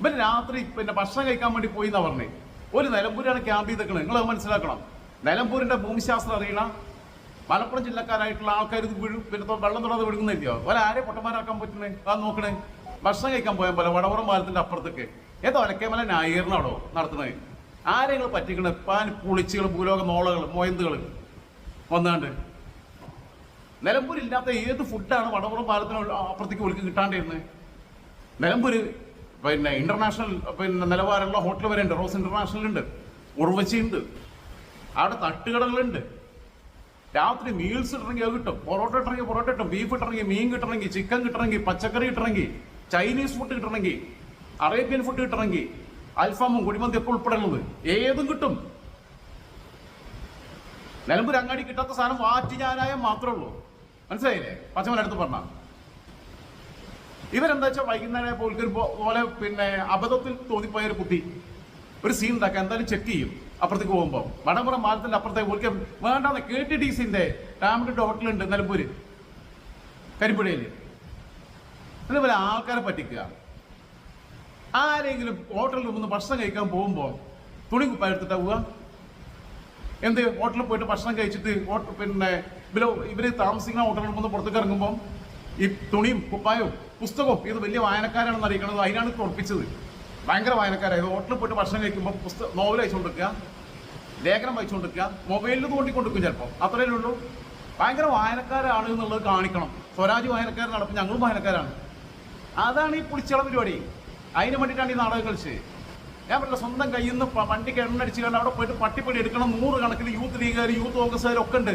ഇവർ രാത്രി പിന്നെ ഭക്ഷണം കഴിക്കാൻ വേണ്ടി പോയി എന്നാ പറഞ്ഞേ. ഒരു നിലമ്പൂരാണ് ക്യാമ്പ് ചെയ്തേക്കണത് നിങ്ങൾ അത് മനസ്സിലാക്കണം. നിലമ്പൂരിന്റെ ഭൂമിശാസ്ത്രം അറിയണ മലപ്പുറം ജില്ലക്കാരായിട്ടുള്ള ആൾക്കാർ ഇത് വീഴും. പിന്നെ വെള്ളം തൊടാതെ വിഴുങ്ങുന്നില്ലയോ ആരെ പൊട്ടന്മാരാക്കാൻ പറ്റണേ അത് നോക്കണേ. ഭക്ഷണം കഴിക്കാൻ പോയാൽ പോലെ വടവറം പാലത്തിന്റെ അപ്പുറത്തേക്ക്. ഏതോ ഒലക്കേമല ന്യായീകരണമാണോ നടത്തുന്നത്? ആരെങ്കിലും പറ്റിക്കണ? പാൻ പുളിച്ചുകൾ ഭൂലോക നോളകൾ മൊയന്തുകൾ വന്നാണ്ട്. നിലമ്പൂരില്ലാത്ത ഏത് ഫുഡാണ് വടവറം പാലത്തിന് അപ്പുറത്തേക്ക് ഒലിക്ക് കിട്ടാണ്ടിരുന്നത് നിലമ്പൂര് പിന്നെ ഇന്റർനാഷണൽ പിന്നെ നിലവാരമുള്ള ഹോട്ടൽ വരെ ഉണ്ട്. റോസ് ഇന്റർനാഷണൽ ഉണ്ട്. ഉറവച്ചി ഉണ്ട്. അവിടെ തട്ടുകടകളുണ്ട്. രാത്രി മീൽസ് ഇട്ടണമെങ്കിൽ അത് കിട്ടും. പൊറോട്ട ഇട്ടണമെങ്കിൽ പൊറോട്ട കിട്ടും. ബീഫ് ഇട്ടണമെങ്കിൽ മീൻ കിട്ടണമെങ്കിൽ ചിക്കൻ കിട്ടണമെങ്കിൽ പച്ചക്കറി കിട്ടണമെങ്കിൽ ചൈനീസ് ഫുഡ് കിട്ടണമെങ്കിൽ അറേബ്യൻ ഫുഡ് കിട്ടണമെങ്കിൽ അൽഫാമും കുടിമന്തി ഒക്കെ ഉൾപ്പെടെ ഉള്ളത് ഏതും കിട്ടും. നിലമ്പൂർ അങ്ങാടി കിട്ടാത്ത സാധനം വാറ്റി ഞാനായ മാത്രമേ ഉള്ളൂ. മനസ്സിലായില്ലേ? പച്ചമനടുത്ത് പറഞ്ഞ. ഇവരെന്താ വെച്ചാൽ വൈകുന്നേരം പോലത്തെ പോലെ പിന്നെ അബദ്ധത്തിൽ തോന്നിപ്പോയ ഒരു കുട്ടി. ഒരു സീൻ ഉണ്ടാക്കാൻ. എന്തായാലും ചെക്ക് ചെയ്യും. അപ്പുറത്തേക്ക് പോകുമ്പോൾ വടമുറ മാലത്തിന്റെ അപ്പുറത്തേക്ക് ഒരിക്കൽ വേണ്ടെന്ന് കെ ടി ഡി സിന്റെ ഡാമിന്റെ ഹോട്ടലുണ്ട് നിലമ്പൂര്. കരിപ്പുഴയിൽ അതേപോലെ ആൾക്കാരെ പറ്റിക്കുക. ആരെങ്കിലും ഹോട്ടലിൽ നിന്ന് ഭക്ഷണം കഴിക്കാൻ പോകുമ്പോൾ തുണി കുപ്പ എടുത്തിട്ട് പോവുക എന്ത് ഹോട്ടലിൽ പോയിട്ട് ഭക്ഷണം കഴിച്ചിട്ട് പിന്നെ ഇവർ താമസിക്കുന്ന ഹോട്ടലിൽ നിന്ന് പുറത്തേക്ക് ഇറങ്ങുമ്പോൾ ഈ തുണിയും കുപ്പായവും പുസ്തകവും ഇത് വലിയ വായനക്കാരാണെന്ന് അറിയിക്കണത് അതിനാണ് തുറപ്പിച്ചത് ഭയങ്കര വായനക്കാരായത് ഹോട്ടലിൽ പോയിട്ട് ഭക്ഷണം കഴിക്കുമ്പോൾ പുസ്തകം നോവൽ അയച്ചുകൊണ്ടിരിക്കുക ലേഖനം വായിച്ചുകൊണ്ടിരിക്കുക മൊബൈലിൽ തോണ്ടിക്കൊണ്ടിരിക്കും ചിലപ്പോൾ അത്രയേ ഉള്ളൂ? ഭയങ്കര വായനക്കാരാണ് എന്നുള്ളത് കാണിക്കണം. സ്വരാജ് വായനക്കാരൻ നടപ്പ് ഞങ്ങളും വായനക്കാരാണ്. അതാണ് ഈ പുളിച്ചള പരിപാടി. അതിന് വേണ്ടിയിട്ടാണ് ഈ നാടകം കളിച്ചത്. ഞാൻ പറഞ്ഞ സ്വന്തം കയ്യിൽ നിന്ന് വണ്ടിക്ക് എണ്ണടിച്ച് കണ്ട് അവിടെ പോയിട്ട് പട്ടിപ്പടി എടുക്കണം. നൂറ് കണക്കിന് യൂത്ത് ലീഗുകാർ യൂത്ത് കോൺഗ്രസ്സുകാർ ഒക്കെ ഉണ്ട്.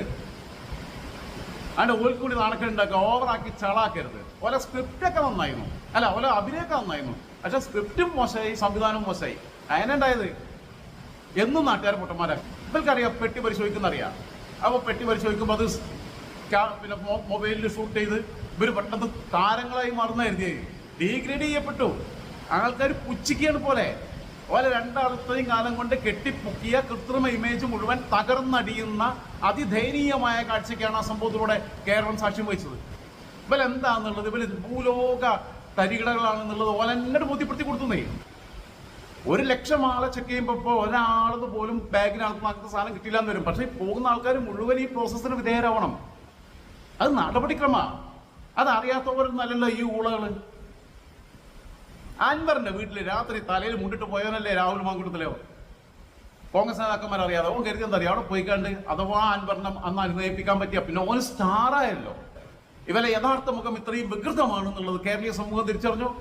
അതിന്റെ ഓൽക്കൂടി നാണക്കേണ്ടാക്കുക ഓവറാക്കി ചളാക്കരുത്. ഓല സ്ക്രിപ്റ്റ് ഒക്കെ നന്നായിരുന്നു. അല്ല ഓല അഭിനയൊക്കെ നന്നായിരുന്നു. പക്ഷെ സ്ക്രിപ്റ്റും മോശമായി സംവിധാനവും മോശമായി. അതിനുണ്ടായത് എന്നും നാട്ടുകാർ പൊട്ടന്മാരാക്കി ഇവർക്കറിയാം പെട്ടി പരിശോധിക്കുന്ന അറിയാം. അപ്പോൾ പെട്ടി പരിശോധിക്കുമ്പോൾ അത് പിന്നെ മൊബൈലിൽ ഷൂട്ട് ചെയ്ത് ഇവർ പെട്ടെന്ന് താരങ്ങളായി മാറുന്ന കരുതി ഡീഗ്രേഡ് ചെയ്യപ്പെട്ടു. ആൾക്കാർ പുച്ഛിക്കുകയാണ് പോലെ. ഓല രണ്ടാളത്തെയും കാലം കൊണ്ട് കെട്ടിപ്പൊക്കിയ കൃത്രിമ ഇമേജ് മുഴുവൻ തകർന്നടിയുന്ന അതിദയനീയമായ കാഴ്ചയ്ക്കാണ് ആ സംഭവത്തിലൂടെ കേരളം സാക്ഷ്യം വഹിച്ചത്. ഇവൽ എന്താന്നുള്ളത് ഇവർ ഭൂലോക തരികിടകളാണെന്നുള്ളത് ഓലെന്നോട് ബോധ്യപ്പെടുത്തി കൊടുത്തുന്നേ. ഒരു ലക്ഷം ആളെ ചെക്ക് ചെയ്യുമ്പോൾ ഒരാളത് പോലും ബാഗിനകത്ത് ആൾക്കാർക്ക് സാധനം കിട്ടില്ല എന്ന് വരും. പക്ഷേ പോകുന്ന ആൾക്കാർ മുഴുവൻ ഈ പ്രോസസ്സിന് വിധേയരാവണം. അത് നടപടിക്രമ. അത് നല്ലല്ല ഈ ഊളകൾ അൻവറിന്റെ വീട്ടിൽ രാത്രി തലയിൽ മുണ്ടിട്ട് പോയവനല്ലേ രാഹുൽ മാങ്കുട്ടത്തിലോ? കോൺഗ്രസ് നേതാക്കന്മാർ അറിയാതെ ഓൻ കരുതി എന്താ അറിയാം? അവിടെ പോയിക്കാണ്ട് അഥവാ അൻവറിനെ അന്ന് അനുനയിപ്പിക്കാൻ പറ്റിയ. പിന്നെ ഓന് സ്റ്റാറായല്ലോ ഇവരെ യഥാർത്ഥ മുഖം ഇത്രയും വികൃതമാണെന്നുള്ളത് കേരളീയ സമൂഹം തിരിച്ചറിഞ്ഞു?